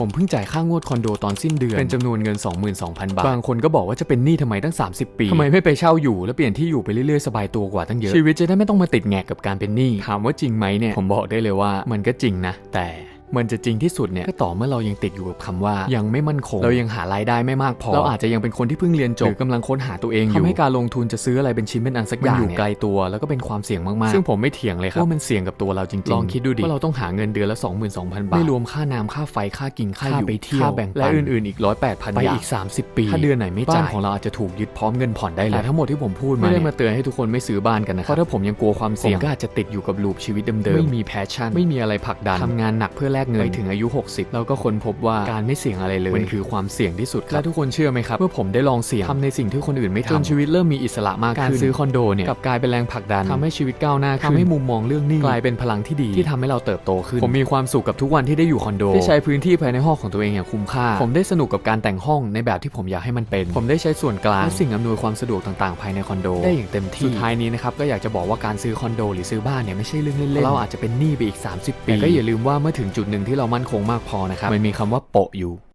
ผมเพิ่งจ่ายค่างวดคอนโดตอนสิ้นเดือน เป็นจำนวนเงิน 22,000 บาท บางคนก็บอกว่าจะเป็นหนี้ทำไมตั้ง 30 ปีทำไมไม่ไปเช่าอยู่ แล้วเปลี่ยนที่อยู่ไปเรื่อยๆ สบายตัวกว่าตั้งเยอะ ชีวิตจะได้ไม่ต้องมาติดแงกกับการเป็นหนี้ ถามว่าจริงไหมเนี่ย ผมบอกได้เลยว่ามันก็จริงนะ แต่ มันจะจริงที่สุดเนี่ยก็ต่อเมื่อเรายังติดอยู่กับคำว่า ยังไม่มั่นคง เรายังหารายได้ไม่มากพอ เราอาจจะยังเป็นคนที่เพิ่งเรียนจบหรือกำลังค้นหาตัวเองอยู่ทำให้การลงทุนจะซื้ออะไรเป็นชิ้นเป็นอันสักอย่างอยู่ไกลตัว แล้วก็เป็นความเสี่ยงมากๆ ซึ่งผมไม่เถียงเลยครับว่ามันเสี่ยงกับตัวเราจริงๆลองคิดดูดิว่าเราต้องหาเงินเดือนละ 22,000 บาทไม่รวมค่าน้ำค่าไฟค่ากินค่าอยู่ไปเที่ยวค่าแบ่งปันและอื่นๆอีก108,000ไปอีก 30 ปีถ้าเดือนไหนไม่จ่ายบ้านของเราอาจจะถูกยึดพร้อมเงินผ่อนได้เลยแต่ทั้งหมดที่ผมพูดมาไม่ได้มาเตือนให้ทุกคนไม่ซื้อบ้านกันนะครับเพราะถ้าผมยังกลัวความเสี่ยงผมก็อาจจะติดอยู่กับลูปชีวิตเดิมๆไม่มีแพชชั่นไม่มีอะไรผลักดันทำงานหนักเพื่อแลกเงินไปถึงอายุ 60แล้วก็ค้นพบว่าการไม่เสี่ยงอะไรเลยมันคือความเสี่ยงที่สุดครับและทุกคนเชื่อไหมครับเมื่อผมได้ลองเสี่ยงทำในสิ่งที่คนอื่นไม่ทำจนชีวิตเริ่มมีอิสระมากขึ้นการซื้อคอนโดเนี่ยกลับกลายเป็นแรงผลักดันทำให้ชีวิตก้าวหน้าขึ้นทำให้มุมมองเรื่องหนี้กลายเป็นพลังที่ดีที่ทำให้เราเติบโตขึ้น ผมมีความสุขกับทุกวันที่ได้อยู่คอนโดได้ใช้พื้นที่ภายในห้องของตัวเองอย่างคุ้มค่า ผมได้สนุกกับการแต่งห้องในแบบที่ผมอยากให้มันเป็น ผมได้ใช้ส่วนกลางและสิ่งอำนวยความสะดวกต่างๆ ภายในคอนโด ได้อย่างเต็มที่สุดท้ายนี้นะครับก็อยากจะบอกว่าการซื้อคอนโด หรือซื้อบ้านเนี่ยไม่ใช่เรื่องเล่นๆเราอาจจะเป็นหนี้ไปอีก 30 ปีแต่ก็อย่าลืมว่าเมื่อถึงจุดหนึ่งที่เรามั่นคงมากพอนะครับมันมีคำว่าโปะอยู่